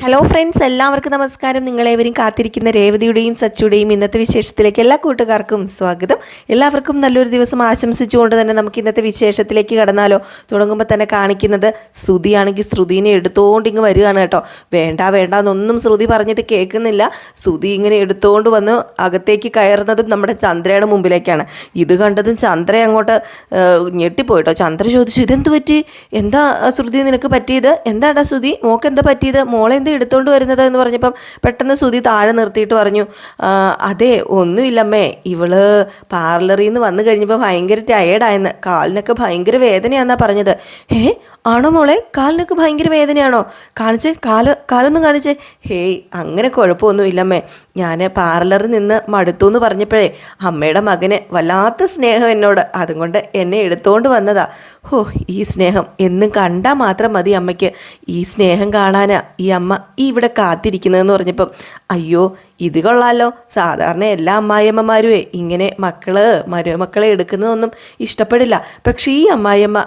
Hello friends എല്ലാവർക്കും നമസ്കാരം. നിങ്ങളേവരും കാത്തിരിക്കുന്ന രേവതിയുടെയും സച്ചുടെയും ഇന്നത്തെ വിശേഷത്തിലേക്ക് എല്ലാ കൂട്ടുകാർക്കും സ്വാഗതം. എല്ലാവർക്കും നല്ലൊരു ദിവസം ആശംസിച്ചുകൊണ്ട് തന്നെ നമുക്ക് ഇന്നത്തെ വിശേഷത്തിലേക്ക് കടന്നാലോ. തുടങ്ങുമ്പോൾ തന്നെ കാണിക്കുന്നത് ശ്രുതിയാണെങ്കിൽ ശ്രുതിനെ എടുത്തുകൊണ്ട് ഇങ്ങ് വരികയാണ് കേട്ടോ. വേണ്ട വേണ്ട എന്നൊന്നും ശ്രുതി പറഞ്ഞിട്ട് കേൾക്കുന്നില്ല. ശ്രുതി ഇങ്ങനെ എടുത്തുകൊണ്ട് വന്ന് അകത്തേക്ക് കയറുന്നതും നമ്മുടെ ചന്ദ്രയുടെ മുമ്പിലേക്കാണ്. ഇത് കണ്ടതും ചന്ദ്ര അങ്ങോട്ട് ഞെട്ടിപ്പോയിട്ടോ. ചന്ദ്ര ചോദിച്ചു ഇതെന്ത് പറ്റി? എന്താ ശ്രുതി നിനക്ക് പറ്റിയത്? എന്താടാ ശ്രുതി? മോക്ക് എന്താ പറ്റിയത്? മോളെ എന്താ എടുത്തുകൊണ്ട് വരുന്നത് എന്ന് പറഞ്ഞപ്പം പെട്ടെന്ന് ശ്രുതി താഴെ നിർത്തിയിട്ട് പറഞ്ഞു "ആ, അതെ ഒന്നുമില്ലമ്മേ. ഇവൾ പാർലറിൽ നിന്ന് വന്നു കഴിഞ്ഞപ്പോൾ ഭയങ്കര ടയേർഡായെന്ന് കാലിനൊക്കെ ഭയങ്കര വേദനയാന്നാ പറഞ്ഞത്. ഏ ആണോ മോളെ? കാലിനൊക്കെ ഭയങ്കര വേദനയാണോ? കാണിച്ചേ കാൽ കാലൊന്നും കാണിച്ചേ. ഹേയ് അങ്ങനെ കുഴപ്പമൊന്നുമില്ലമ്മേ. ഞാൻ പാർലറിൽ നിന്ന് മടുത്തു എന്ന് പറഞ്ഞപ്പോഴേ അമ്മയുടെ മകന് വല്ലാത്ത സ്നേഹം എന്നോട് അതുകൊണ്ട് എന്നെ എടുത്തുകൊണ്ട് വന്നതാ. ഹോ ഈ സ്നേഹം എന്നും കണ്ടാൽ മാത്രം മതി അമ്മയ്ക്ക്. ഈ സ്നേഹം കാണാനാ ഈ അമ്മ ഈ ഇവിടെ കാത്തിരിക്കുന്നതെന്ന് പറഞ്ഞപ്പം. അയ്യോ ഇത് കൊള്ളാലോ. സാധാരണ എല്ലാ അമ്മായിയമ്മമാരുമേ ഇങ്ങനെ മക്കൾ മരുമക്കളെ എടുക്കുന്നതൊന്നും ഇഷ്ടപ്പെടില്ല. പക്ഷേ ഈ അമ്മായിയമ്മ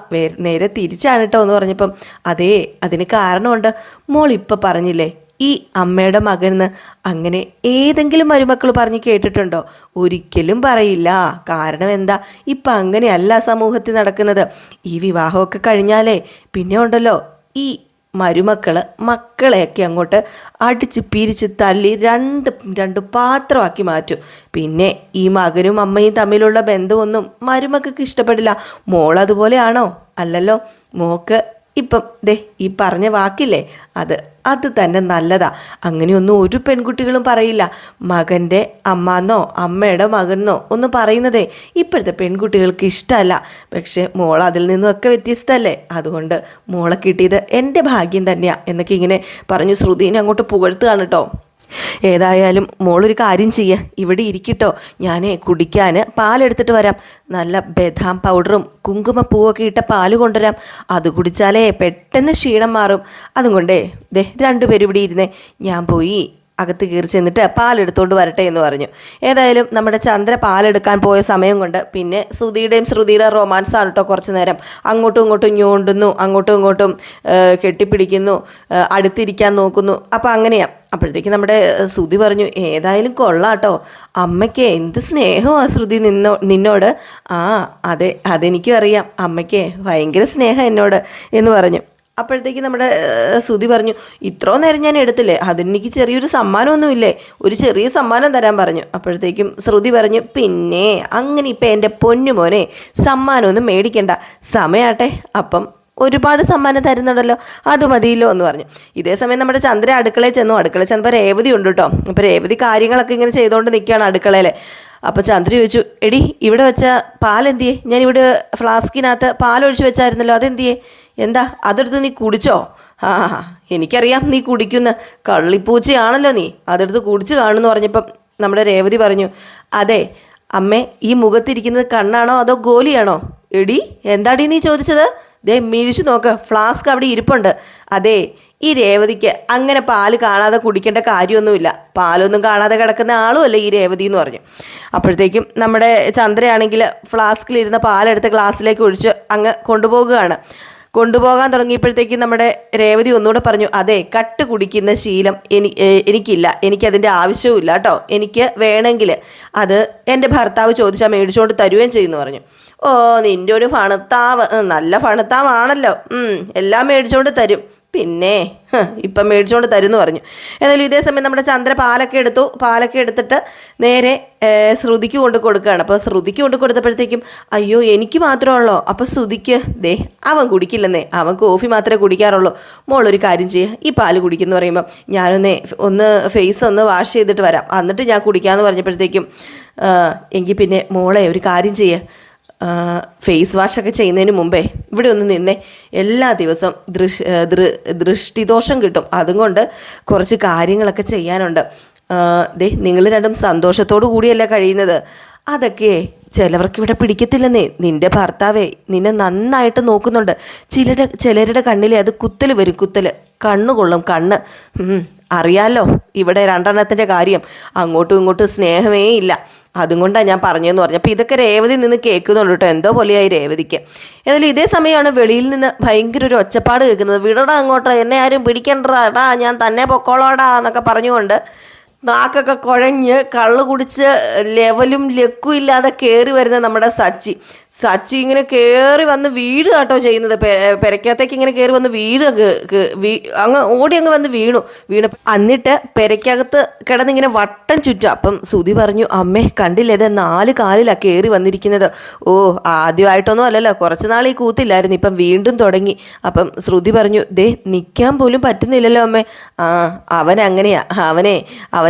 നേരെ തിരിച്ചാണ് കേട്ടോ എന്ന് പറഞ്ഞപ്പം. അതേ അതിന് കാരണമുണ്ട്. മോൾ ഇപ്പം പറഞ്ഞില്ലേ ഈ അമ്മയുടെ മകനെന്ന് അങ്ങനെ ഏതെങ്കിലും മരുമക്കൾ പറഞ്ഞ് കേട്ടിട്ടുണ്ടോ? ഒരിക്കലും പറയില്ല. കാരണം എന്താ? ഇപ്പം അങ്ങനെയല്ല സമൂഹത്തിൽ നടക്കുന്നത്. ഈ വിവാഹമൊക്കെ കഴിഞ്ഞാലേ പിന്നെ ഉണ്ടല്ലോ ഈ മരുമക്കൾ മക്കളെയൊക്കെ അങ്ങോട്ട് അടിച്ച് പിരിച്ച് തല്ലി രണ്ട് രണ്ട് പാത്രമാക്കി മാറ്റും. പിന്നെ ഈ മകനും അമ്മയും തമ്മിലുള്ള ബന്ധമൊന്നും മരുമക്കൾക്ക് ഇഷ്ടപ്പെടില്ല. മോൾ അതുപോലെയാണോ അല്ലല്ലോ. മോക്ക് ഇപ്പം ദേ ഈ പറഞ്ഞ വാക്കില്ലേ അത് അത് തന്നെ നല്ലതാ. അങ്ങനെയൊന്നും ഒരു പെൺകുട്ടികളും പറയില്ല. മകന്റെ അമ്മാന്നോ അമ്മയുടെ മകനെന്നോ ഒന്നും പറയുന്നതേ ഇപ്പോഴത്തെ പെൺകുട്ടികൾക്ക് ഇഷ്ടമല്ല. പക്ഷേ മോൾ അതിൽ നിന്നൊക്കെ വ്യത്യസ്തമല്ലേ അതുകൊണ്ട് മോളെ കിട്ടിയത് എന്റെ ഭാഗ്യം തന്നെയാ എന്നൊക്കെ ഇങ്ങനെ പറഞ്ഞു ശ്രുതിനെ അങ്ങോട്ട് പുകഴ്ത്തുകയാണ് കേട്ടോ. ഏതായാലും മോളൊരു കാര്യം ചെയ്യുക ഇവിടെ ഇരിക്കട്ടോ. ഞാനേ കുടിക്കാൻ പാലെടുത്തിട്ട് വരാം. നല്ല ബദാം പൗഡറും കുങ്കുമപ്പൂവൊക്കെ ഇട്ട പാൽ കൊണ്ടുവരാം. അത് കുടിച്ചാലേ പെട്ടെന്ന് ക്ഷീണം മാറും. അതും കൊണ്ടേ ദേ രണ്ടുപേരും ഇവിടെ ഇരുന്നേ. ഞാൻ പോയി അകത്ത് കയറി ചെന്നിട്ട് പാലെടുത്തോണ്ട് വരട്ടെ എന്ന് പറഞ്ഞു. ഏതായാലും നമ്മുടെ ചന്ദ്ര പാലെടുക്കാൻ പോയ സമയം കൊണ്ട് പിന്നെ ശ്രുതിയുടെയും ശ്രുതിയുടെയും റൊമാൻസ് ആണ് കേട്ടോ കുറച്ച് നേരം. അങ്ങോട്ടും ഇങ്ങോട്ടും ഞോണ്ടുന്നു അങ്ങോട്ടും ഇങ്ങോട്ടും കെട്ടിപ്പിടിക്കുന്നു അടുത്തിരിക്കാൻ നോക്കുന്നു. അപ്പോൾ അങ്ങനെയാണ് അപ്പോഴത്തേക്ക് നമ്മുടെ ശ്രുതി പറഞ്ഞു ഏതായാലും കൊള്ളാട്ടോ അമ്മയ്ക്ക് എന്ത് സ്നേഹമാണ് ശ്രുതി നിന്നോ നിന്നോട്? ആ അതെ അതെനിക്കും അറിയാം. അമ്മയ്ക്ക് ഭയങ്കര സ്നേഹം എന്നോട് എന്ന് പറഞ്ഞു. അപ്പോഴത്തേക്ക് നമ്മുടെ സുതി പറഞ്ഞു ഇത്രോ നേരം ഞാൻ എടുത്തില്ലേ? അതെനിക്ക് ചെറിയൊരു സമ്മാനമൊന്നുമില്ലേ? ഒരു ചെറിയ സമ്മാനം തരാൻ പറഞ്ഞു. അപ്പോഴത്തേക്കും ശ്രുതി പറഞ്ഞു പിന്നെ അങ്ങനെ ഇപ്പം എന്റെ പൊന്നുമോനെ സമ്മാനമൊന്നും മേടിക്കണ്ട. സമയാട്ടെ അപ്പം ഒരുപാട് സമ്മാനം തരുന്നുണ്ടല്ലോ അത് മതിയല്ലോ എന്ന് പറഞ്ഞു. ഇതേ സമയം നമ്മുടെ ചന്ദ്ര അടുക്കളയിൽ ചെന്നു. അടുക്കളയിൽ ചെന്നപ്പോൾ രേവതി ഉണ്ട് കേട്ടോ. അപ്പോൾ രേവതി കാര്യങ്ങളൊക്കെ ഇങ്ങനെ ചെയ്തുകൊണ്ട് നിൽക്കുകയാണ് അടുക്കളയിൽ അപ്പോൾ ചന്ദ്ര ചോദിച്ചു എടി ഇവിടെ വെച്ച പാലെന്തിയേ? ഞാനിവിടെ ഫ്ലാസ്കിനകത്ത് പാലൊഴിച്ച് വെച്ചായിരുന്നല്ലോ അതെന്തിയേ? എന്താ അതെടുത്ത് നീ കുടിച്ചോ? ആ എനിക്കറിയാം നീ കുടിക്കുന്ന. കള്ളിപ്പൂച്ചയാണല്ലോ നീ. അതെടുത്ത് കുടിച്ച് കാണുമെന്ന് പറഞ്ഞപ്പം നമ്മുടെ രേവതി പറഞ്ഞു അതെ അമ്മേ ഈ മുഖത്തിരിക്കുന്നത് കണ്ണാണോ അതോ ഗോലിയാണോ? എടി എന്താടി നീ ചോദിച്ചത്? ദേ മിഴിച്ചു നോക്ക് ഫ്ലാസ്ക് അവിടെ ഇരിപ്പുണ്ട്. അതെ ഈ രേവതിക്ക് അങ്ങനെ പാൽ കാണാതെ കുടിക്കേണ്ട കാര്യമൊന്നുമില്ല. പാലൊന്നും കാണാതെ കിടക്കുന്ന ആളുമല്ല ഈ രേവതി എന്ന് പറഞ്ഞു. അപ്പോഴത്തേക്കും നമ്മുടെ ചന്ദ്രയാണെങ്കിൽ ഫ്ലാസ്കിലിരുന്ന പാലെടുത്ത് ഗ്ലാസ്സിലേക്ക് ഒഴിച്ച് അങ്ങ് കൊണ്ടുപോകുകയാണ് കൊണ്ടുപോകാൻ തുടങ്ങിയപ്പോഴത്തേക്ക് നമ്മുടെ രേവതി ഒന്നുകൂടെ പറഞ്ഞു അതെ കട്ട് കുടിക്കുന്ന ശീലം എനി എനിക്കില്ല. എനിക്കതിന്റെ ആവശ്യവുമില്ല കേട്ടോ. എനിക്ക് വേണമെങ്കിൽ അത് എന്റെ ഭർത്താവ് ചോദിച്ചാൽ മേടിച്ചുകൊണ്ട് തരുകയും ചെയ്യുമെന്ന് പറഞ്ഞു. ഓ നിന്റെ ഒരു ഫണത്താവ് നല്ല ഫണത്താവാണല്ലോ എല്ലാം മേടിച്ചുകൊണ്ട് തരും. പിന്നെ ഇപ്പം മേടിച്ചുകൊണ്ട് തരുമെന്ന് പറഞ്ഞു. എന്നാലും ഇതേ സമയം നമ്മുടെ ചന്ദ്ര പാലൊക്കെ എടുത്തു. പാലൊക്കെ എടുത്തിട്ട് നേരെ ശ്രുതിക്ക് കൊണ്ട് കൊടുക്കുകയാണ്. അപ്പോൾ ശ്രുതിക്ക് കൊണ്ട് കൊടുത്തപ്പോഴത്തേക്കും അയ്യോ എനിക്ക് മാത്രമുള്ളോ അപ്പോൾ ശ്രുതിക്ക് ദേ അവൻ കുടിക്കില്ലെന്നേ. അവൻ കോഫി മാത്രമേ കുടിക്കാറുള്ളൂ. മോളൊരു കാര്യം ചെയ്യുക ഈ പാൽ കുടിക്കുന്നു പറയുമ്പോൾ ഞാനൊന്നേ ഒന്ന് ഫേസ് ഒന്ന് വാഷ് ചെയ്തിട്ട് വരാം. എന്നിട്ട് ഞാൻ കുടിക്കാമെന്ന് പറഞ്ഞപ്പോഴത്തേക്കും എങ്കിൽ പിന്നെ മോളെ ഒരു കാര്യം ചെയ്യുക ഫേസ് വാഷൊക്കെ ചെയ്യുന്നതിന് മുമ്പേ ഇവിടെ ഒന്ന് നിന്നേ. എല്ലാ ദിവസവും ദൃഷ് ദൃഷ്ടിദോഷം കിട്ടും. അതുകൊണ്ട് കുറച്ച് കാര്യങ്ങളൊക്കെ ചെയ്യാനുണ്ട്. ദേ നിങ്ങൾ രണ്ടും സന്തോഷത്തോടു കൂടിയല്ല കഴിയുന്നത്. അതൊക്കെ ചിലവർക്ക് ഇവിടെ പിടിക്കത്തില്ലെന്നേ. നിന്റെ ഭർത്താവേ നിന്നെ നന്നായിട്ട് നോക്കുന്നുണ്ട്. ചിലരുടെ ചിലരുടെ കണ്ണിലെ അത് കുത്തൽ വരും കുത്തൽ കണ്ണ് കൊള്ളും കണ്ണ്. അറിയാലോ ഇവിടെ രണ്ടെണ്ണത്തിന്റെ കാര്യം. അങ്ങോട്ടും ഇങ്ങോട്ടും സ്നേഹമേ ഇല്ല. അതും കൊണ്ടാണ് ഞാൻ പറഞ്ഞതെന്ന് പറഞ്ഞു അപ്പോൾ ഇതൊക്കെ രേവതി നിന്ന് കേൾക്കുന്നുണ്ട് കേട്ടോ. എന്തോ പോലെയായി രേവതിക്ക്. ഏതായാലും ഇതേ സമയമാണ് വെളിയിൽ നിന്ന് ഭയങ്കര ഒരു ഒച്ചപ്പാട് കേൾക്കുന്നത്. വിടടാ അങ്ങോട്ട് എന്നെ ആരും പിടിക്കണ്ടടാ ഞാൻ തന്നെ പൊക്കോളാടാ എന്നൊക്കെ പറഞ്ഞുകൊണ്ട് നാക്കൊക്കെ കുഴഞ്ഞ് കള്ള് കുടിച്ച് ലെവലും ലക്കും ഇല്ലാതെ കയറി വരുന്ന നമ്മുടെ സച്ചി. സച്ചി ഇങ്ങനെ കയറി വന്ന് വീട് കേട്ടോ ചെയ്യുന്നത്. പെരയ്ക്കകത്തേക്ക് ഇങ്ങനെ കയറി വന്ന് വീട് അങ്ങ് ഓടി അങ്ങ് വന്ന് വീണു. വീണു എന്നിട്ട് പെരയ്ക്കകത്ത് കിടന്നിങ്ങനെ വട്ടം ചുറ്റും. അപ്പം സുധി പറഞ്ഞു അമ്മേ കണ്ടില്ലേ ഇത് നാല് കാലിലാണ് കയറി വന്നിരിക്കുന്നത്. ഓ ആദ്യമായിട്ടൊന്നും അല്ലല്ലോ. കുറച്ച് നാൾ ഈ കൂത്തില്ലായിരുന്നു. ഇപ്പം വീണ്ടും തുടങ്ങി. അപ്പം ശ്രുതി പറഞ്ഞു ദേ നിൽക്കാൻ പോലും പറ്റുന്നില്ലല്ലോ അമ്മേ. ആ അവൻ അങ്ങനെയാ. അവനെ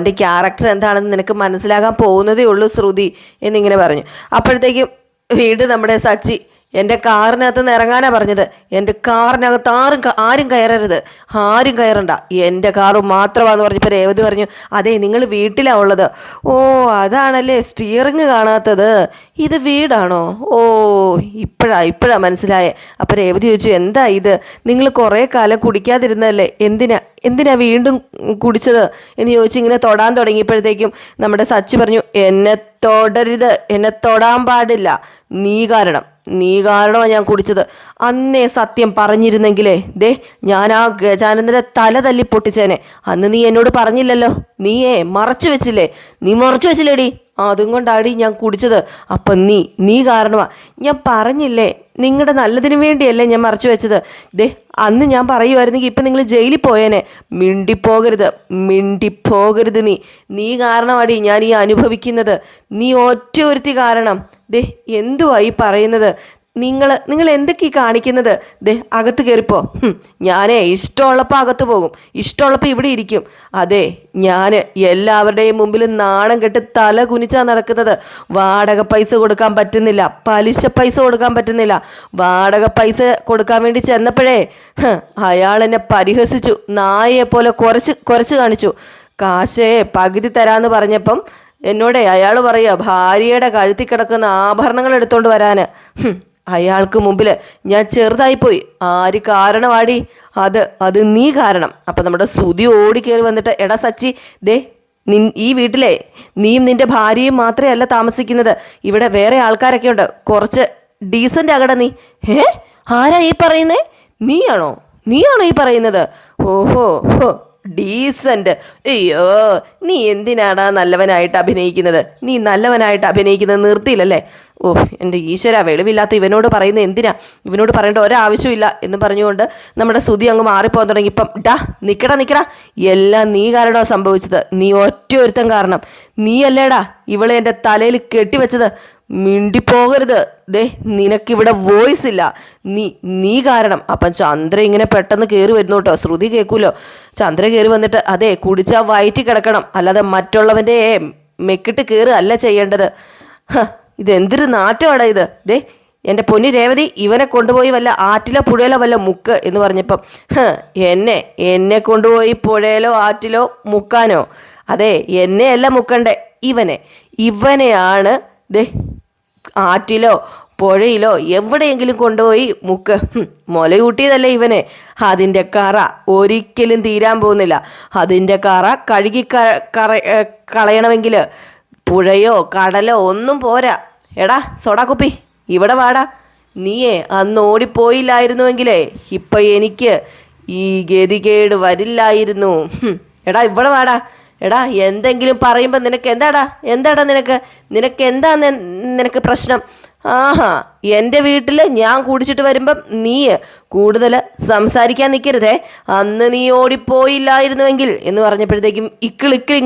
അവന്റെ ക്യാരക്ടർ എന്താണെന്ന് നിനക്ക് മനസ്സിലാകാൻ പോകുന്നതേ ഉള്ളൂ ശ്രുതി എന്നിങ്ങനെ പറഞ്ഞു. അപ്പോഴത്തേക്കും വീട് നമ്മുടെ സച്ചി എന്റെ കാറിനകത്ത് നിന്ന് ഇറങ്ങാനാ പറഞ്ഞത്. എന്റെ കാറിനകത്ത് ആരും ആരും കയറരുത്. ആരും കയറണ്ട. എന്റെ കാറ് മാത്രമാണെന്ന് പറഞ്ഞപ്പോൾ രേവതി പറഞ്ഞു അതെ നിങ്ങൾ വീട്ടിലാണ് ഉള്ളത്. ഓ അതാണല്ലേ സ്റ്റിയറിങ് കാണാത്തത്. ഇത് വീടാണോ? ഓ ഇപ്പോഴാ ഇപ്പോഴാ മനസ്സിലായേ. അപ്പോൾ രേവതി ചോദിച്ചു എന്താ ഇത്? നിങ്ങൾ കുറേ കാലം കുടിക്കാതിരുന്നതല്ലേ? എന്തിനാ? എന്തിനാ വീണ്ടും കുടിച്ചത് എന്ന് ചോദിച്ച് ഇങ്ങനെ തൊടാൻ തുടങ്ങിയപ്പോഴത്തേക്കും നമ്മുടെ സച്ചി പറഞ്ഞു എന്നെ തൊടരുത് എന്നെ തൊടാൻ പാടില്ല. നീ കാരണം നീ കാരണമാണ് ഞാൻ കുടിച്ചത്. അന്നേ സത്യം പറഞ്ഞിരുന്നെങ്കിലേ ദേ ഞാൻ ആ ഗജാനന്ദന്റെ തല തല്ലി പൊട്ടിച്ചേനെ. അന്ന് നീ എന്നോട് പറഞ്ഞില്ലല്ലോ. നീയേ മറച്ചു വെച്ചില്ലേ? നീ മറച്ചു വെച്ചില്ലേടി? അതും കൊണ്ടാടി ഞാൻ കുടിച്ചത്. അപ്പം നീ നീ കാരണമാ. ഞാൻ പറഞ്ഞില്ലേ നിങ്ങളുടെ നല്ലതിനു വേണ്ടിയല്ലേ ഞാൻ മറച്ചു വെച്ചത്. ദേ അന്ന് ഞാൻ പറയുമായിരുന്നെങ്കിൽ ഇപ്പം നിങ്ങൾ ജയിലിൽ പോയേനെ. മിണ്ടിപ്പോകരുത് മിണ്ടിപ്പോകരുത് നീ. നീ കാരണമാടി ഞാൻ ഈ അനുഭവിക്കുന്നത്. നീ ഒറ്റ ഒരുത്തി കാരണം. ദേ എന്തുവാ ഈ പറയുന്നത്? നിങ്ങൾ നിങ്ങൾ എന്തൊക്കെ ഈ കാണിക്കുന്നത്? ദേ അകത്ത് കയറിപ്പോ. ഞാനേ ഇഷ്ടമുള്ളപ്പോൾ അകത്ത് പോകും. ഇഷ്ടമുള്ളപ്പോൾ ഇവിടെ ഇരിക്കും. അതെ ഞാൻ എല്ലാവരുടെയും മുമ്പിൽ നാണം കെട്ട് തല കുനിച്ചാ നടക്കുന്നത്. വാടക പൈസ കൊടുക്കാൻ പറ്റുന്നില്ല. പലിശ പൈസ കൊടുക്കാൻ പറ്റുന്നില്ല. വാടക പൈസ കൊടുക്കാൻ വേണ്ടി ചെന്നപ്പോഴേ അയാൾ എന്നെ പരിഹസിച്ചു. നായയെ പോലെ കുറച്ച് കുറച്ച് കാണിച്ചു. കാശേ പകുതി തരാന്ന് പറഞ്ഞപ്പം എന്നോടേ അയാൾ പറയുക ഭാര്യയുടെ കഴുത്തി കിടക്കുന്ന ആഭരണങ്ങൾ എടുത്തോണ്ട് വരാന്. ഹും, അയാൾക്ക് മുമ്പിൽ ഞാൻ ചെറുതായിപ്പോയി. ആര് കാരണമാടി അത് അത് നീ കാരണം. അപ്പം നമ്മുടെ സുതി ഓടിക്കേറി വന്നിട്ട് എടാ സച്ചി ദേ നിൻ ഈ വീട്ടിലെ നീയും നിന്റെ ഭാര്യയും മാത്രമേ അല്ല താമസിക്കുന്നത്. ഇവിടെ വേറെ ആൾക്കാരൊക്കെ ഉണ്ട്. കുറച്ച് ഡീസന്റ് ആകട നീ. ഏ ആരാ ഈ പറയുന്നേ? നീയാണോ? നീയാണോ ഈ പറയുന്നത്? ഓഹോ ഹോ ഡീസന്റ് അയ്യോ നീ എന്തിനാണ് നല്ലവനായിട്ട് അഭിനയിക്കുന്നത്? നീ നല്ലവനായിട്ട് അഭിനയിക്കുന്നത് നിർത്തിയില്ലല്ലേ? ഓ എന്റെ ഈശ്വര വെളിവില്ലാത്ത ഇവനോട് പറയുന്ന എന്തിനാ? ഇവനോട് പറയേണ്ട ഒരാവശ്യമില്ല എന്ന് പറഞ്ഞുകൊണ്ട് നമ്മുടെ സ്തുതി അങ്ങ് മാറിപ്പോകാൻ തുടങ്ങി. ഇപ്പം ഡാ നിക്കടാ നിക്കടാ. എല്ലാം നീ കാരണമാണ് സംഭവിച്ചത്. നീ ഒറ്റ ഒരുത്തൻ കാരണം. നീയല്ലേടാ ഇവളെ എന്റെ തലയിൽ കെട്ടിവെച്ചത്. മിണ്ടിപ്പോകരുത്. ദേ നിനക്കിവിടെ വോയിസ് ഇല്ല. നീ നീ കാരണം. അപ്പം ചന്ദ്ര ഇങ്ങനെ പെട്ടെന്ന് കയറി വരുന്നു കേട്ടോ. ശ്രുതി കേൾക്കൂലോ? ചന്ദ്ര കയറി വന്നിട്ട് അതെ കുടിച്ചാൽ വയറ്റി കിടക്കണം അല്ലാതെ മറ്റുള്ളവന്റെ മെക്കിട്ട് കയറുക അല്ല ചെയ്യേണ്ടത്. ഇതെന്തൊരു നാറ്റമാടാ ഇത്? ദേ എന്റെ പൊന്നി രേവതി ഇവനെ കൊണ്ടുപോയി വല്ല ആറ്റിലോ പുഴയിലോ വല്ല മുക്ക് എന്ന് പറഞ്ഞപ്പം എന്നെ എന്നെ കൊണ്ടുപോയി പുഴയിലോ ആറ്റിലോ മുക്കാനോ? അതെ എന്നെയല്ല മുക്കണ്ടേ ഇവനെ. ഇവനെയാണ് ദേ ആറ്റിലോ പുഴയിലോ എവിടെയെങ്കിലും കൊണ്ടുപോയി മുക്ക്. മുലയൂട്ടിയതല്ലേ ഇവനെ. അതിന്റെ കറ ഒരിക്കലും തീരാൻ പോകുന്നില്ല. അതിന്റെ കറ കഴുകി കളയണമെങ്കിൽ പുഴയോ കടലോ ഒന്നും പോരാ. എടാ സോഡാക്കുപ്പി ഇവിടെ വാടാ. നീയേ അന്ന് ഓടിപ്പോയില്ലായിരുന്നുവെങ്കിലേ ഇപ്പം എനിക്ക് ഈ ഗതികേട് വരില്ലായിരുന്നു. എടാ ഇവിടെ വാടാ. എടാ എന്തെങ്കിലും പറയുമ്പോൾ നിനക്ക് എന്താടാ? എന്താടാ നിനക്ക്? നിനക്ക് എന്താ നിനക്ക് പ്രശ്നം? ആഹാ എന്റെ വീട്ടിൽ ഞാൻ കുടിച്ചിട്ട് വരുമ്പം നീ കൂടുതൽ സംസാരിക്കാൻ നിൽക്കരുതേ അന്ന് നീ ഓടിപ്പോയില്ലായിരുന്നുവെങ്കിൽ എന്ന് പറഞ്ഞപ്പോഴത്തേക്കും ഇക്കിൾ ഇക്കിൾ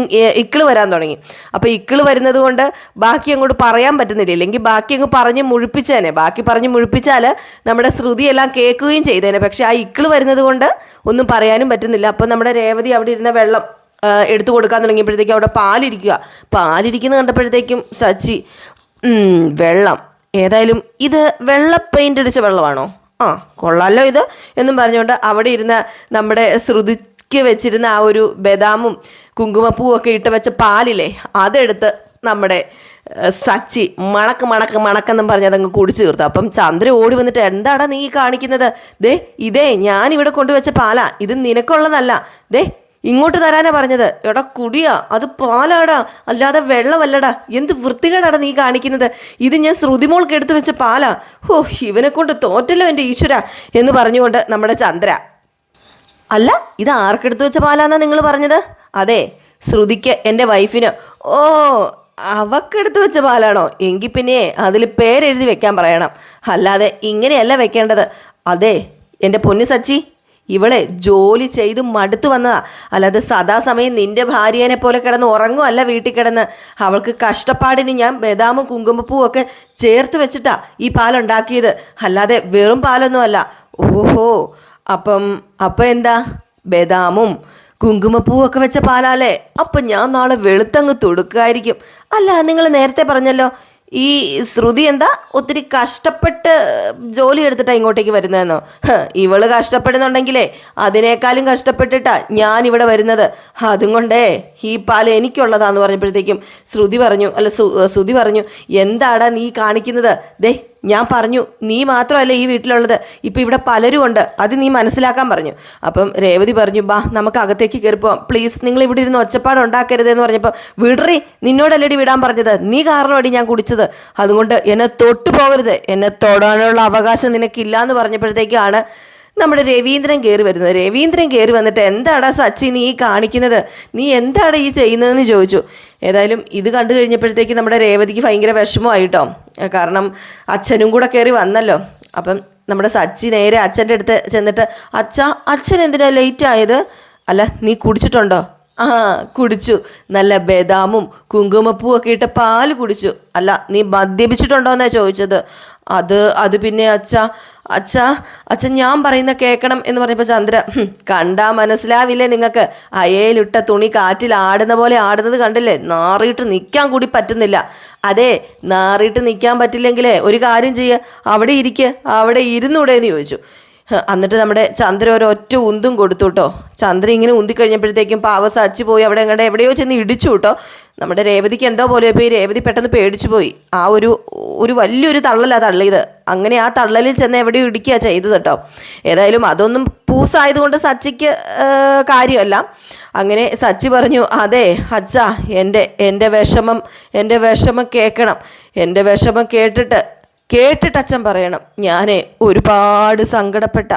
ഇക്കിൾ വരാൻ തുടങ്ങി. അപ്പോൾ ഇക്കിൾ വരുന്നത് കൊണ്ട് ബാക്കി അങ്ങോട്ട് പറയാൻ പറ്റുന്നില്ല. ഇല്ലെങ്കിൽ ബാക്കി അങ്ങ് പറഞ്ഞ് മുഴിപ്പിച്ചേനെ. ബാക്കി പറഞ്ഞ് മുഴിപ്പിച്ചാൽ നമ്മുടെ ശ്രുതിയെല്ലാം കേൾക്കുകയും ചെയ്തേനെ. പക്ഷേ ആ ഇക്കിൾ വരുന്നത് കൊണ്ട് ഒന്നും പറയാനും പറ്റുന്നില്ല. അപ്പോൾ നമ്മുടെ രേവതി അവിടെ ഇരുന്ന വെള്ളം എടുത്തു കൊടുക്കാൻ തുടങ്ങിയപ്പോഴത്തേക്കും അവിടെ പാലിരിക്കുക. പാലിരിക്കുന്നത് കണ്ടപ്പോഴത്തേക്കും സച്ചി വെള്ളം. ഏതായാലും ഇത് വെള്ള പെയിന്റ് അടിച്ച വെള്ളമാണോ? ആ കൊള്ളാലോ ഇത് എന്നും പറഞ്ഞുകൊണ്ട് അവിടെ ഇരുന്ന നമ്മുടെ ശ്രുതിക്ക് വെച്ചിരുന്ന ആ ഒരു ബദാമും കുങ്കുമപ്പൂവും ഒക്കെ ഇട്ട് വെച്ച പാലില്ലേ അതെടുത്ത് നമ്മുടെ സച്ചി മണക്ക് മണക്ക് മണക്കെന്നും പറഞ്ഞ് അതങ്ങ് കുടിച്ചു തീർത്തു. അപ്പം ചന്ദ്ര ഓടി വന്നിട്ട് എന്താടാ നീ കാണിക്കുന്നത്? ദേ ഇതേ ഞാൻ ഇവിടെ കൊണ്ടുവച്ച പാലാ. ഇത് നിനക്കുള്ളതല്ല. ദേ ഇങ്ങോട്ട് തരാനാ പറഞ്ഞത്. എടാ കുടിയാ അത് പാലാടാ അല്ലാതെ വെള്ളമല്ലടാ. എന്ത് വൃത്തികേടാടാ നീ കാണിക്കുന്നത്? ഇത് ഞാൻ ശ്രുതിമോൾക്ക് എടുത്തു വെച്ച പാലാ. ഓ ഇവനെ കൊണ്ട് തോറ്റല്ലോ എന്റെ ഈശ്വര എന്ന് പറഞ്ഞുകൊണ്ട് നമ്മുടെ ചന്ദ്ര. അല്ല ഇത് ആർക്കെടുത്ത് വെച്ച പാലാന്നാ നിങ്ങൾ പറഞ്ഞത്? അതെ ശ്രുതിക്ക് എന്റെ വൈഫിന്. ഓ അവക്കെടുത്ത് വെച്ച പാലാണോ? എങ്കിൽ പിന്നെ അതിൽ പേരെഴുതി വെക്കാൻ പറയണം. അല്ലാതെ ഇങ്ങനെയല്ല വെക്കേണ്ടത്. അതെ എന്റെ പൊന്നു സച്ചി. ഇവളെ ജോലി ചെയ്ത് മടുത്തു വന്നതാ. അല്ലാതെ സദാസമയം നിന്റെ ഭാര്യേനെ പോലെ കിടന്ന് ഉറങ്ങുമല്ല വീട്ടിൽ കിടന്ന്. അവൾക്ക് കഷ്ടപ്പാടിന് ഞാൻ ബദാമും കുങ്കുമപ്പൂ ഒക്കെ ചേർത്ത് വെച്ചിട്ടാ ഈ പാലുണ്ടാക്കിയത്. അല്ലാതെ വെറും പാലൊന്നുമല്ല. ഓഹോ അപ്പം അപ്പം എന്താ? ബദാമും കുങ്കുമപ്പൂവൊക്കെ വെച്ച പാലാലേ അപ്പം ഞാൻ നാളെ വെളുത്തങ്ങ് തൊടുക്കായിരിക്കും. അല്ല നിങ്ങൾ നേരത്തെ പറഞ്ഞല്ലോ ഈ ശ്രുതി എന്താ? ഒത്തിരി കഷ്ടപ്പെട്ട് ജോലി എടുത്തിട്ടാ ഇങ്ങോട്ടേക്ക് വരുന്നതെന്നോ? ഇവൾ കഷ്ടപ്പെടുന്നുണ്ടെങ്കിലേ അതിനേക്കാളും കഷ്ടപ്പെട്ടിട്ടാ ഞാൻ ഇവിടെ വരുന്നത്. അതും കൊണ്ടേ ഈ പാൽ എനിക്കുള്ളതാന്ന് പറഞ്ഞപ്പോഴത്തേക്കും ശ്രുതി പറഞ്ഞു അല്ല ശ്രുതി പറഞ്ഞു എന്താടാ നീ കാണിക്കുന്നത്? ദേ ഞാൻ പറഞ്ഞു നീ മാത്രമല്ല ഈ വീട്ടിലുള്ളത്. ഇപ്പം ഇവിടെ പലരും ഉണ്ട് അത് നീ മനസ്സിലാക്കാൻ പറഞ്ഞു. അപ്പം രേവതി പറഞ്ഞു ബാ നമുക്ക് അകത്തേക്ക് കയറി പോവാം. പ്ലീസ് നിങ്ങൾ ഇവിടെ ഇരുന്ന് ഒച്ചപ്പാട് ഉണ്ടാക്കരുതെന്ന് പറഞ്ഞപ്പോൾ വിടറി നിന്നോടല്ലടി വിടാൻ പറഞ്ഞത്? നീ കാരണമടി ഞാൻ കുടിച്ചത്. അതുകൊണ്ട് എന്നെ തൊട്ടു പോകരുത്. എന്നെ തൊടാനുള്ള അവകാശം നിനക്കില്ല എന്ന് പറഞ്ഞപ്പോഴത്തേക്കാണ് നമ്മുടെ രവീന്ദ്രൻ കയറി വരുന്നത്. രവീന്ദ്രൻ കയറി വന്നിട്ട് എന്താടാ സച്ചി നീ കാണിക്കുന്നത്? നീ എന്താടാ ഈ ചെയ്യുന്നതെന്ന് ചോദിച്ചു. ഏതായാലും ഇത് കണ്ടു കഴിഞ്ഞപ്പോഴത്തേക്ക് നമ്മുടെ രേവതിക്ക് ഭയങ്കര വിഷമമായിട്ടോ. കാരണം അച്ഛനും കൂടെ കയറി വന്നല്ലോ. അപ്പം നമ്മുടെ സച്ചി നേരെ അച്ഛന്റെ അടുത്ത് ചെന്നിട്ട് അച്ഛ അച്ഛൻ എന്തിനാ ലേറ്റ് ആയത്? അല്ല നീ കുടിച്ചിട്ടുണ്ടോ? ആ കുടിച്ചു. നല്ല ബദാമും കുങ്കുമപ്പൂ ഒക്കെ ഇട്ട പാൽ കുടിച്ചു. അല്ല നീ മദ്യപിച്ചിട്ടുണ്ടോ എന്നാ ചോദിച്ചത്. അത് അത് പിന്നെ അച്ഛ അച്ഛ അച്ഛൻ ഞാൻ പറയുന്ന കേൾക്കണം എന്ന് പറഞ്ഞപ്പോൾ ചന്ദ്ര കണ്ടാ മനസ്സിലാവില്ലേ നിങ്ങൾക്ക് അയയിലിട്ട തുണി കാറ്റിൽ ആടുന്ന പോലെ ആടുന്നത് കണ്ടില്ലേ? നാറിയിട്ട് നിൽക്കാൻ കൂടി പറ്റുന്നില്ല. അതെ നാറിയിട്ട് നിൽക്കാൻ പറ്റില്ലെങ്കിലേ ഒരു കാര്യം ചെയ്യുക അവിടെ ഇരിക്കുക അവിടെ ഇരുന്നൂടെ എന്ന് ചോദിച്ചു. എന്നിട്ട് നമ്മുടെ ചന്ദ്ര ഒരൊറ്റ ഉന്തും കൊടുത്തു കേട്ടോ ചന്ദ്ര ഇങ്ങനെ ഉന്തി കഴിഞ്ഞപ്പോഴത്തേക്കും പാവ സച്ചി പോയി അവിടെ എങ്ങടെ എവിടെയോ ചെന്ന് ഇടിച്ചു കേട്ടോ നമ്മുടെ രേവതിക്ക് എന്തോ പോലെ പോയി. രേവതി പെട്ടെന്ന് പേടിച്ചു പോയി. ആ ഒരു ഒരു വലിയൊരു തള്ളലാണ് തള്ളിയത്. അങ്ങനെ ആ തള്ളലിൽ ചെന്ന് എവിടെയോ ഇടിക്കുക ചെയ്തത് കേട്ടോ ഏതായാലും അതൊന്നും പൂസായതുകൊണ്ട് സച്ചിക്ക് കാര്യമല്ല. അങ്ങനെ സച്ചി പറഞ്ഞു അതെ അച്ഛ എന്റെ എന്റെ വിഷമം എന്റെ വിഷമം കേൾക്കണം. എന്റെ വിഷമം കേട്ടിട്ട് കേട്ടിട്ട് അച്ഛൻ പറയണം ഞാൻ ഒരുപാട് സങ്കടപ്പെട്ട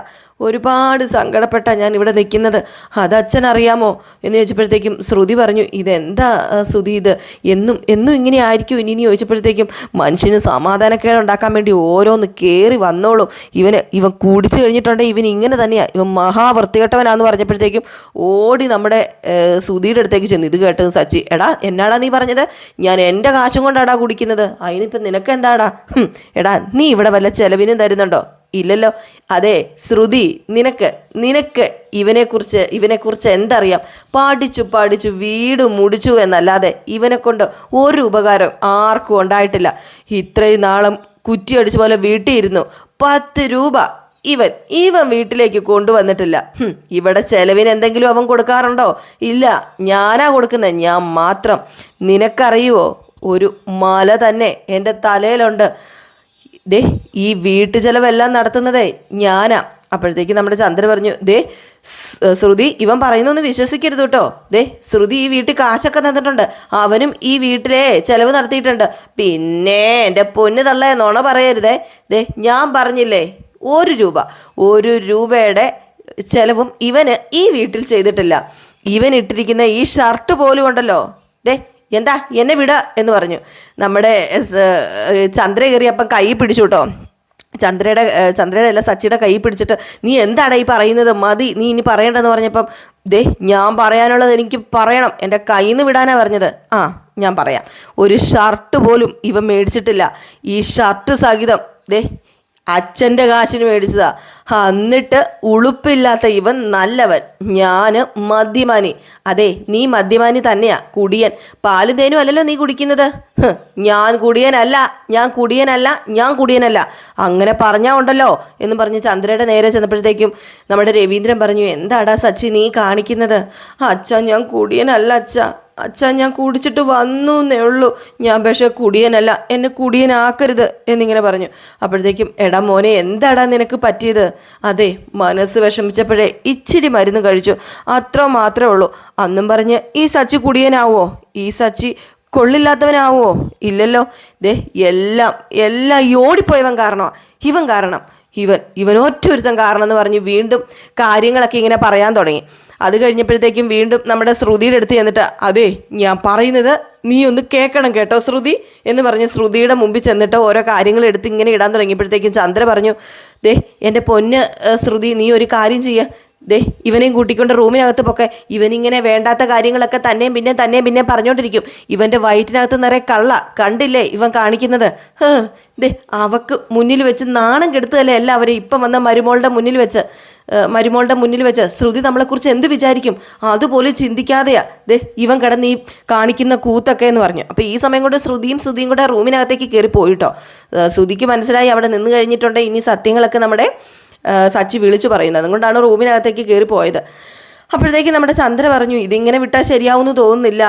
ഒരുപാട് സങ്കടപ്പെട്ട ഞാൻ ഇവിടെ നിൽക്കുന്നത്. അത് അച്ഛൻ അറിയാമോ എന്ന് ചോദിച്ചപ്പോഴത്തേക്കും ശ്രുതി പറഞ്ഞു ഇതെന്താ ശ്രുതി ഇത്? എന്നും എന്നും ഇങ്ങനെ ആയിരിക്കും ഇനി ചോദിച്ചപ്പോഴത്തേക്കും മനുഷ്യന് സമാധാനക്കേട് ഉണ്ടാക്കാൻ വേണ്ടി ഓരോന്ന് കയറി വന്നോളും. ഇവന് ഇവൻ കുടിച്ചു കഴിഞ്ഞിട്ടുണ്ടെങ്കിൽ ഇവൻ ഇങ്ങനെ തന്നെയാണ് ഇവൻ മഹാവൃത്തികെട്ടവനാന്ന് പറഞ്ഞപ്പോഴത്തേക്കും ഓടി നമ്മുടെ ശ്രുതിയുടെ അടുത്തേക്ക് ചെന്നു ഇത് കേട്ടത് സച്ചി എടാ എന്നാടാ നീ പറഞ്ഞത്? ഞാൻ എന്റെ കാശും കൊണ്ടാടാ കുടിക്കുന്നത്. അതിനിപ്പം നിനക്ക് എന്താടാ എടാ നീ ഇവിടെ വല്ല ചെലവിനും തരുന്നുണ്ടോ? ഇല്ലല്ലോ. അതെ ശ്രുതി നിനക്ക് നിനക്ക് ഇവനെക്കുറിച്ച് ഇവനെക്കുറിച്ച് എന്തറിയാം? പാടിച്ചു പാടിച്ചു വീട് മുടിച്ചു എന്നല്ലാതെ ഇവനെ കൊണ്ട് ഒരു ഉപകാരം ആർക്കും ഉണ്ടായിട്ടില്ല. ഇത്രയും നാളും കുറ്റിയടിച്ച പോലെ വീട്ടിൽ ഇരുന്നു പത്ത് രൂപ ഇവൻ ഇവൻ വീട്ടിലേക്ക് കൊണ്ടുവന്നിട്ടില്ല. ഇവിടെ ചെലവിന് എന്തെങ്കിലും അവൻ കൊടുക്കാറുണ്ടോ? ഇല്ല ഞാനാ കൊടുക്കുന്നത് ഞാൻ മാത്രം. നിനക്കറിയുവോ? ഒരു മല തന്നെ എന്റെ തലയിലുണ്ട്. ദേ ഈ വീട്ടു ചെലവെല്ലാം നടത്തുന്നതേ ഞാനാ. അപ്പോഴത്തേക്ക് നമ്മുടെ ചന്ദ്ര പറഞ്ഞു ദേ ശ്രുതി ഇവൻ പറയുന്നൊന്നും വിശ്വസിക്കരുത് കേട്ടോ. ദേ ശ്രുതി ഈ വീട്ടിൽ കാശൊക്കെ തന്നിട്ടുണ്ട്. അവനും ഈ വീട്ടിലെ ചെലവ് നടത്തിയിട്ടുണ്ട്. പിന്നെ എന്റെ പൊന്ന് തള്ളേ നുണ പറയരുതേ. ദേ ഞാൻ പറഞ്ഞില്ലേ ഒരു രൂപ. ഒരു രൂപയുടെ ചെലവും ഇവന് ഈ വീട്ടിൽ ചെയ്തിട്ടില്ല. ഇവൻ ഇട്ടിരിക്കുന്ന ഈ ഷർട്ട് പോലും ഉണ്ടല്ലോ. ദേ എന്താ? എന്നെ വിട എന്ന് പറഞ്ഞു. നമ്മുടെ ചന്ദ്ര ചന്ദ്ര കയറിയപ്പം കൈ പിടിച്ചു കേട്ടോ ചന്ദ്രയുടെ ചന്ദ്രയുടെ അല്ല സച്ചിയുടെ കൈ പിടിച്ചിട്ട് നീ എന്താണ് ഈ പറയുന്നത്? മതി നീ ഇനി പറയണ്ടെന്ന് പറഞ്ഞപ്പം ദേ ഞാൻ പറയാനുള്ളത് എനിക്ക് പറയണം. എന്റെ കയ്യിൽ നിന്ന് വിടാനാ പറഞ്ഞത്. ആ ഞാൻ പറയാം. ഒരു ഷർട്ട് പോലും ഇവ മേടിച്ചിട്ടില്ല. ഈ ഷർട്ട് സഹിതം ദേ അച്ഛന്റെ കാശിന് മേടിച്ചതാ. എന്നിട്ട് ഉളുപ്പില്ലാത്ത ഇവൻ നല്ലവൻ. ഞാൻ മദ്യമാനി അതെ നീ മദ്യമാനി തന്നെയാ കുടിയൻ. പാലും തേനും അല്ലല്ലോ നീ കുടിക്കുന്നത്. ഞാൻ കുടിയനല്ല ഞാൻ കുടിയനല്ല ഞാൻ കുടിയനല്ല. അങ്ങനെ പറഞ്ഞാ ഉണ്ടല്ലോ എന്ന് പറഞ്ഞ് ചന്ദ്രയുടെ നേരെ ചെന്നപ്പോഴത്തേക്കും നമ്മുടെ രവീന്ദ്രൻ പറഞ്ഞു എന്താടാ സച്ചി നീ കാണിക്കുന്നത്? അച്ഛ ഞാൻ കുടിയനല്ല അച്ഛ. അച്ഛാ ഞാൻ കുടിച്ചിട്ട് വന്നു എന്നേ ഉള്ളൂ. ഞാൻ പക്ഷേ കുടിയനല്ല. എന്നെ കുടിയനാക്കരുത് എന്നിങ്ങനെ പറഞ്ഞു. അപ്പോഴത്തേക്കും എടാ മോനെ എന്താടാ നിനക്ക് പറ്റിയത്? അതെ മനസ്സ് വിഷമിച്ചപ്പോഴേ ഇച്ചിരി മരുന്ന് കഴിച്ചു. അത്ര മാത്രമേ ഉള്ളൂ. അന്നും പറഞ്ഞ് ഈ സച്ചി കുടിയനാവോ? ഈ സച്ചി കൊള്ളില്ലാത്തവനാവോ? ഇല്ലല്ലോ. ദേ എല്ലാം എല്ലാം ഈ ഓടിപ്പോയവൻ കാരണമാണ് ഇവൻ കാരണം. ഇവൻ ഒറ്റ ഒരുത്തൻ കാരണം എന്ന് പറഞ്ഞ് വീണ്ടും കാര്യങ്ങളൊക്കെ ഇങ്ങനെ പറയാൻ തുടങ്ങി. അത് കഴിഞ്ഞപ്പോഴത്തേക്കും വീണ്ടും നമ്മുടെ ശ്രുതിയുടെ അടുത്ത് ചെന്നിട്ട് അതെ ഞാൻ പറയുന്നത് നീ ഒന്ന് കേൾക്കണം കേട്ടോ ശ്രുതി എന്ന് പറഞ്ഞ് ശ്രുതിയുടെ മുമ്പിൽ ചെന്നിട്ട് ഓരോ കാര്യങ്ങൾ എടുത്ത് ഇങ്ങനെ ഇടാൻ തുടങ്ങിയപ്പോഴത്തേക്കും ചന്ദ്ര പറഞ്ഞു ദേ എന്റെ പൊന്ന് ശ്രുതി നീ ഒരു കാര്യം ചെയ്യുക ദേ ഇവനെയും കൂട്ടിക്കൊണ്ട് റൂമിനകത്ത് പൊക്കെ. ഇവനിങ്ങനെ വേണ്ടാത്ത കാര്യങ്ങളൊക്കെ തന്നെയും പിന്നെ തന്നെയും പിന്നെ പറഞ്ഞുകൊണ്ടിരിക്കും ഇവന്റെ വയറ്റിനകത്ത് നിറയെ കള്ള കണ്ടില്ലേ ഇവൻ കാണിക്കുന്നത്? ഹേ ദേ അവക്ക് മുന്നിൽ വെച്ച് നാണം കെടുത്തുകയല്ലേ എല്ലാവരും ഇപ്പം വന്ന മരുമോളുടെ മുന്നിൽ വെച്ച്. മരുമോളുടെ മുന്നിൽ വെച്ച്. ശ്രുതി നമ്മളെക്കുറിച്ച് എന്ത് വിചാരിക്കും? അതുപോലെ ചിന്തിക്കാതെയാ. ദേ ഇവൻ കിടന്ന് ഈ കാണിക്കുന്ന കൂത്തൊക്കെ എന്ന് പറഞ്ഞു. അപ്പോൾ ഈ സമയം കൊണ്ട് ശ്രുതിയും ശ്രുതിയും കൂടെ റൂമിനകത്തേക്ക് കയറി പോയിട്ടോ. ശ്രുതിക്ക് മനസ്സിലായി അവിടെ നിന്ന് കഴിഞ്ഞിട്ടുണ്ടെങ്കിൽ ഇനി സത്യങ്ങളൊക്കെ നമ്മുടെ സച്ചി വിളിച്ചു പറയുന്നത്. അതുകൊണ്ടാണ് റൂമിനകത്തേക്ക് കയറി പോയത്. അപ്പോഴത്തേക്ക് നമ്മുടെ ചന്ദ്ര പറഞ്ഞു ഇതിങ്ങനെ വിട്ടാൽ ശരിയാവുമെന്ന് തോന്നുന്നില്ല.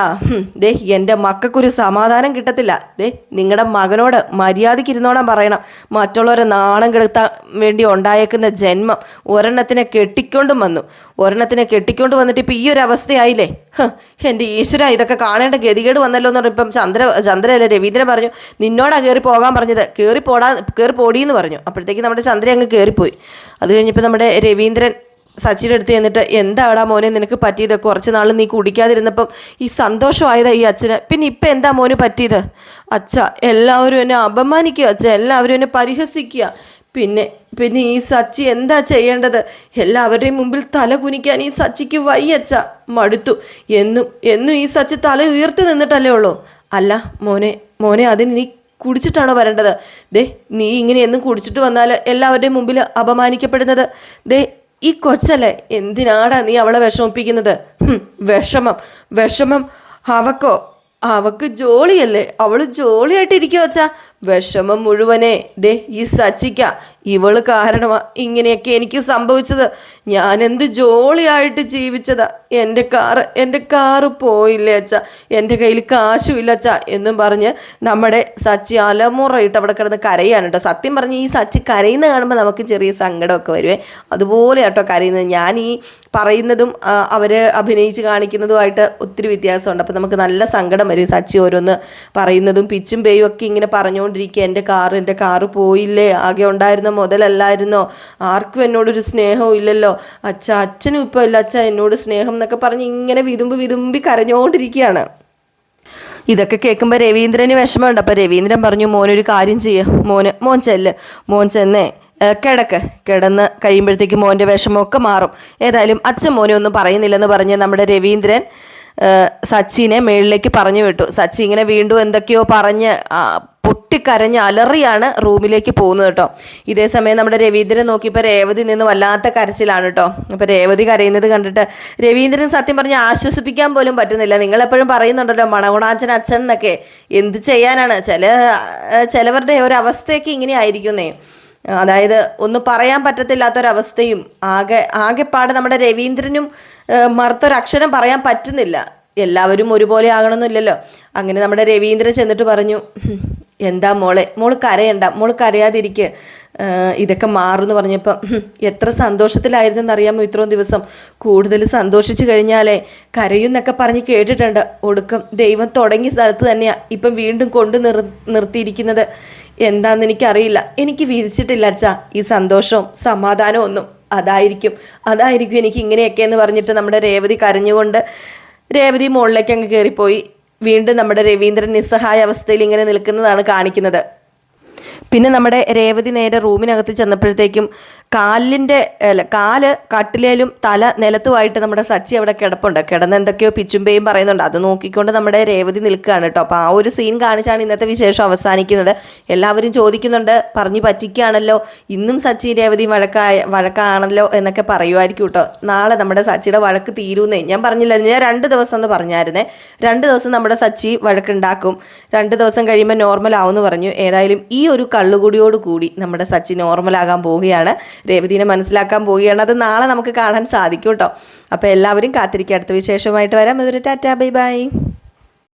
ദേ എന്റെ മക്കൾക്കൊരു സമാധാനം കിട്ടത്തില്ല. ദേ നിങ്ങളുടെ മകനോട് മര്യാദയ്ക്ക് ഇരുന്നോണം പറയണം. മറ്റുള്ളവരെ നാണം കെടുത്താൻ വേണ്ടി ഉണ്ടായേക്കുന്ന ജന്മം ഒരെണ്ണത്തിനെ കെട്ടിക്കൊണ്ടും വന്നു. ഒരെണ്ണത്തിനെ കെട്ടിക്കൊണ്ട് വന്നിട്ട് ഇപ്പം ഈ ഒരു അവസ്ഥയായില്ലേ? എന്റെ ഈശ്വര ഇതൊക്കെ കാണേണ്ട ഗതികേട് വന്നല്ലോ എന്ന് പറഞ്ഞപ്പം ചന്ദ്ര ചന്ദ്രയല്ല രവീന്ദ്രൻ പറഞ്ഞു നിന്നോടാ കയറി പോകാൻ പറഞ്ഞത്. കയറി പോടാ കയറി പോടിയെന്ന് പറഞ്ഞു. അപ്പോഴത്തേക്ക് നമ്മുടെ ചന്ദ്ര അങ്ങ് കയറിപ്പോയി അത് കഴിഞ്ഞപ്പോൾ നമ്മുടെ രവീന്ദ്രൻ സച്ചിയുടെ അടുത്ത് ചെന്നിട്ട് എന്താടാ മോനെ നിനക്ക് പറ്റിയത്? കുറച്ച് നാൾ നീ കുടിക്കാതിരുന്നപ്പം ഈ സന്തോഷമായതാ ഈ അച്ഛന്. പിന്നെ ഇപ്പം എന്താ മോന് പറ്റിയത്? അച്ഛ എല്ലാവരും എന്നെ അപമാനിക്കുക അച്ഛ എല്ലാവരും എന്നെ പരിഹസിക്കുക. പിന്നെ പിന്നെ ഈ സച്ചി എന്താ ചെയ്യേണ്ടത്? എല്ലാവരുടെയും മുമ്പിൽ തല കുനിക്കാൻ ഈ സച്ചിക്ക് വയ്യച്ച മടുത്തു. എന്നും എന്നും ഈ സച്ചി തല ഉയർത്തി നിന്നിട്ടല്ലേ ഉള്ളൂ. അല്ല മോനെ മോനെ അതിന് നീ കുടിച്ചിട്ടാണോ വരേണ്ടത്? ദേ നീ ഇങ്ങനെ എന്നും കുടിച്ചിട്ട് വന്നാൽ എല്ലാവരുടെയും മുമ്പിൽ അപമാനിക്കപ്പെടുന്നത്. ദേ ഈ കൊച്ചല്ലേ? എന്തിനാടാ നീ അവളെ വിഷമിപ്പിക്കുന്നത്? വിഷമം വിഷമം. അവക്കോ? അവക്ക് ജോളിയല്ലേ? അവൾ ജോളിയായിട്ടിരിക്കുക വച്ചാ വിഷമം മുഴുവനെ. ദേ ഈ സച്ചിക്ക. ഇവൾ കാരണമാ ഇങ്ങനെയൊക്കെ എനിക്ക് സംഭവിച്ചത്. ഞാൻ എന്ത് ജോളിയായിട്ട് ജീവിച്ചതാ? എന്റെ കാറ് എന്റെ കാറ് പോയില്ലേ അച്ഛ? എന്റെ കയ്യിൽ കാശുമില്ല അച്ഛ എന്നും പറഞ്ഞ് നമ്മുടെ സച്ചി അലമുറയിട്ട് അവിടെ കിടന്ന് കരയാണ് കേട്ടോ. സത്യം പറഞ്ഞ് ഈ സച്ചി കരയുന്ന കാണുമ്പോൾ നമുക്ക് ചെറിയ സങ്കടമൊക്കെ വരുവേ. അതുപോലെ കേട്ടോ കരയുന്നത്. ഞാൻ ഈ പറയുന്നതും അവർ അഭിനയിച്ച് കാണിക്കുന്നതുമായിട്ട് ഒത്തിരി വ്യത്യാസമുണ്ട്. അപ്പോൾ നമുക്ക് നല്ല സങ്കടം വരും സച്ചി ഓരോന്ന് പറയുന്നതും പിച്ചും പേയും ഒക്കെ ഇങ്ങനെ പറഞ്ഞുകൊണ്ടിരിക്കുക. എന്റെ കാറ് എന്റെ കാറ് പോയില്ലേ? ആകെ ഉണ്ടായിരുന്ന മുതലല്ലായിരുന്നോ? ആർക്കും എന്നോടൊരു സ്നേഹവും ഇല്ലല്ലോ. അച്ഛ അച്ഛനും ഇപ്പോൾ ഇല്ല. അച്ഛ എന്നോട് സ്നേഹം എന്നൊക്കെ പറഞ്ഞ് ഇങ്ങനെ വിതുമ്പി വിതുമ്പി കരഞ്ഞുകൊണ്ടിരിക്കുകയാണ് ഇതൊക്കെ കേൾക്കുമ്പോൾ രവീന്ദ്രന് വിഷമമുണ്ട്. അപ്പോൾ രവീന്ദ്രൻ പറഞ്ഞു മോനൊരു കാര്യം ചെയ്യുക മോന് മോൻ ചെല്ല്. മോൻ ചെന്നേ. കിടക്ക്. കിടന്ന് കഴിയുമ്പോഴത്തേക്ക് മോന്റെ വിഷമമൊക്കെ മാറും. ഏതായാലും അച്ഛൻ മോനെ ഒന്നും പറയുന്നില്ലെന്ന് പറഞ്ഞ് നമ്മുടെ രവീന്ദ്രൻ സച്ചിനെ മേളിലേക്ക് പറഞ്ഞു വിട്ടു. സച്ചി ഇങ്ങനെ വീണ്ടും എന്തൊക്കെയോ പറഞ്ഞ് പൊട്ടിക്കരഞ്ഞ് അലറിയാണ് റൂമിലേക്ക് പോകുന്നത് കേട്ടോ. ഇതേ സമയം നമ്മുടെ രവീന്ദ്രൻ നോക്കിയപ്പോൾ രേവതി നിന്ന് വല്ലാത്ത കരച്ചിലാണ് കേട്ടോ. അപ്പോൾ രേവതി കരയുന്നത് കണ്ടിട്ട് രവീന്ദ്രൻ സത്യം പറഞ്ഞ് ആശ്വസിപ്പിക്കാൻ പോലും പറ്റുന്നില്ല. നിങ്ങളെപ്പോഴും പറയുന്നുണ്ടല്ലോ മണകുണാച്ചൻ അച്ഛൻ എന്നൊക്കെ. എന്ത് ചെയ്യാനാണ്? ചില ചിലവരുടെ ഒരു അവസ്ഥയൊക്കെ ഇങ്ങനെ ആയിരിക്കുന്നേ. അതായത് ഒന്ന് പറയാൻ പറ്റത്തില്ലാത്തൊരവസ്ഥയും ആകെ ആകെപ്പാട് നമ്മുടെ രവീന്ദ്രനും മറുത്തൊരക്ഷരം പറയാൻ പറ്റുന്നില്ല. എല്ലാവരും ഒരുപോലെ ആകണമെന്നില്ലല്ലോ. അങ്ങനെ നമ്മുടെ രവീന്ദ്രൻ ചെന്നിട്ട് പറഞ്ഞു എന്താ മോളെ മോൾ കരയണ്ട മോൾ കരയാതിരിക്കുക ഇതൊക്കെ മാറുമെന്ന് പറഞ്ഞപ്പം "ഹും, എത്ര സന്തോഷത്തിലായിരുന്നെന്ന് അറിയാമോ ഇത്രയും ദിവസം. കൂടുതൽ സന്തോഷിച്ചു കഴിഞ്ഞാലേ കരയുന്നൊക്കെ പറഞ്ഞ് കേട്ടിട്ടുണ്ട്. ഒടുക്കം ദൈവം തുടങ്ങിയ സ്ഥലത്ത് തന്നെയാണ് ഇപ്പം വീണ്ടും കൊണ്ടു നിർ നിർത്തിയിരിക്കുന്നത്. എന്താണെന്ന് എനിക്കറിയില്ല. എനിക്ക് വിധിച്ചിട്ടില്ല അച്ഛാ. ഈ സന്തോഷവും സമാധാനവും ഒന്നും അതായിരിക്കും. അതായിരിക്കും എനിക്ക് ഇങ്ങനെയൊക്കെ എന്ന് പറഞ്ഞിട്ട് നമ്മുടെ രേവതി കരഞ്ഞുകൊണ്ട് രേവതി മുകളിലേക്ക് അങ്ങ് കയറിപ്പോയി വീണ്ടും നമ്മുടെ രവീന്ദ്രൻ നിസ്സഹായ അവസ്ഥയിൽ ഇങ്ങനെ നിൽക്കുന്നതാണ് കാണിക്കുന്നത്. പിന്നെ നമ്മുടെ രേവതി നേരെ റൂമിനകത്ത് ചെന്നപ്പോഴത്തേക്കും കാലിന്റെ അല്ല കാൽ കട്ടിലേലും തല നിലത്തുമായിട്ട് നമ്മുടെ സച്ചി അവിടെ കിടപ്പുണ്ട്. കിടന്ന് എന്തൊക്കെയോ പിച്ചുമ്പേയും പറയുന്നുണ്ട്. അത് നോക്കിക്കൊണ്ട് നമ്മുടെ രേവതി നിൽക്കുകയാണ് കേട്ടോ. അപ്പോൾ ആ ഒരു സീൻ കാണിച്ചാണ് ഇന്നത്തെ വിശേഷം അവസാനിക്കുന്നത്. എല്ലാവരും ചോദിക്കുന്നുണ്ട് പറഞ്ഞു പറ്റിക്കുകയാണല്ലോ? ഇന്നും സച്ചി രേവതി വഴക്കായ വഴക്കാണല്ലോ എന്നൊക്കെ പറയുമായിരിക്കും കേട്ടോ. നാളെ നമ്മുടെ സച്ചിയുടെ വഴക്ക് തീരുന്നേ. ഞാൻ പറഞ്ഞില്ലായിരുന്നു. ഞാൻ രണ്ട് ദിവസം എന്ന് പറഞ്ഞായിരുന്നേ. രണ്ട് ദിവസം നമ്മുടെ സച്ചി വഴക്കുണ്ടാക്കും. രണ്ട് ദിവസം കഴിയുമ്പോൾ നോർമൽ ആവുമെന്ന് പറഞ്ഞു. ഏതായാലും ഈ ഒരു കള്ളുകൂടിയോട് കൂടി നമ്മുടെ സച്ചി നോർമലാകാൻ പോവുകയാണ്. രേവതിനെ മനസ്സിലാക്കാൻ പോവുകയാണ്. അത് നാളെ നമുക്ക് കാണാൻ സാധിക്കും കേട്ടോ അപ്പോൾ എല്ലാവരും കാത്തിരിക്കുക. അടുത്ത വിശേഷമായിട്ട് വരാം. അതൊരു ടാറ്റാ ബൈ ബൈ.